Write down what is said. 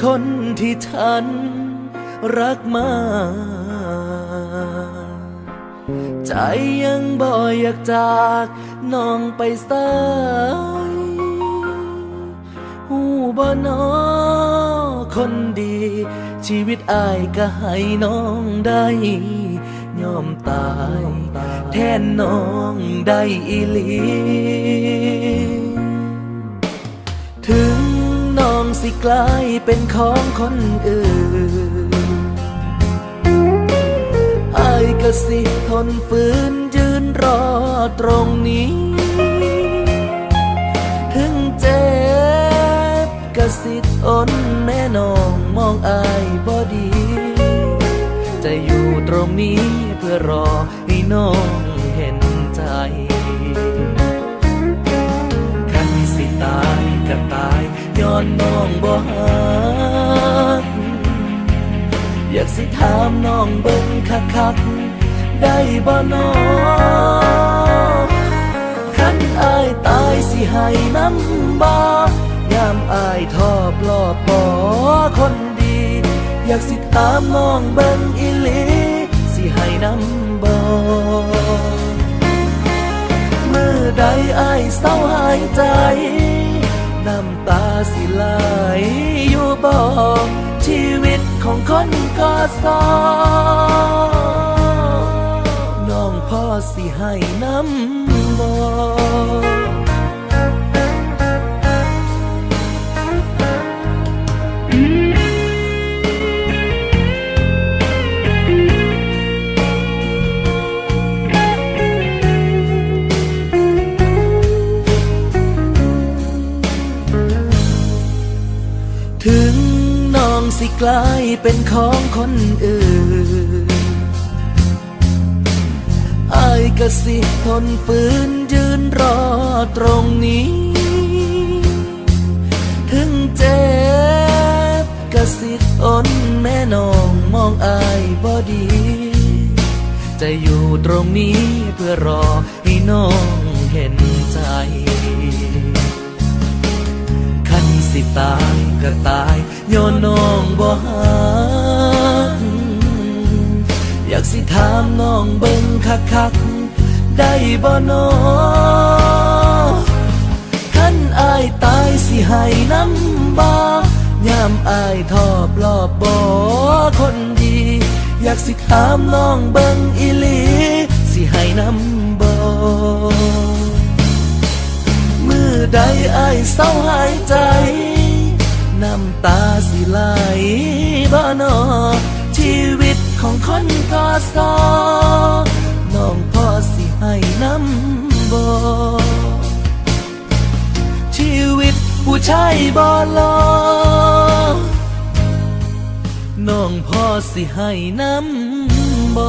คือคนที่ฉันรักมากใจยังบ่อยากจากน้องไปสายหูบ่นอคนดี ชีวิตอายก็ให้น้องได้ยอมตาย แทนน้องได้อีหลีถึง สิกลายเป็นของคนอื่นอายก็สิทนฝืนยืนรอตรงนี้ ถึงเจ็บก็สิทนแม่น้องมองอายบ่ดี จะอยู่ตรงนี้เพื่อรอให้น้องเห็นใจ อนน้องบ่ฮักอยากสิถามน้องเบิ่งคักๆได้บ่น้องคันอายตายสิให้น้ำบ่ยามอายทอบลอบบ่คนดี อยากสิถามน้องเบิ่งอีหลีสิให้น้ำบ่เมื่อใดอายเศร้าหายใจ น้ำตาสิไหลอยู่บ่ชีวิตของคนก็สอน้องพ่อสิให้น้ำบ่ กลายเป็นของคนอื่นอายก็สิทนฝืนยืนรอตรงนี้ ถึงเจ็บก็สิทนแม่น้องมองอายบ่ดี จะอยู่ตรงนี้เพื่อรอให้น้องเห็นใจ ตายก็ตายย้อนน้องบ่ฮักอยากสิถามน้องเบิ่งคักๆได้บ่น้อคันอายตายสิให้น้ำบ่ยามอายทอบรอบบ่คนดี อยากสิถามน้องเบิ่งอีหลีสิให้น้ำบ่มือใดอายเศร้าหายใจ บ่นอชีวิตของคนก็สอน้องพ่อสิให้น้ำบ่ชีวิตผู้ชายบ่รอน้องพ่อสิให้น้ำบ่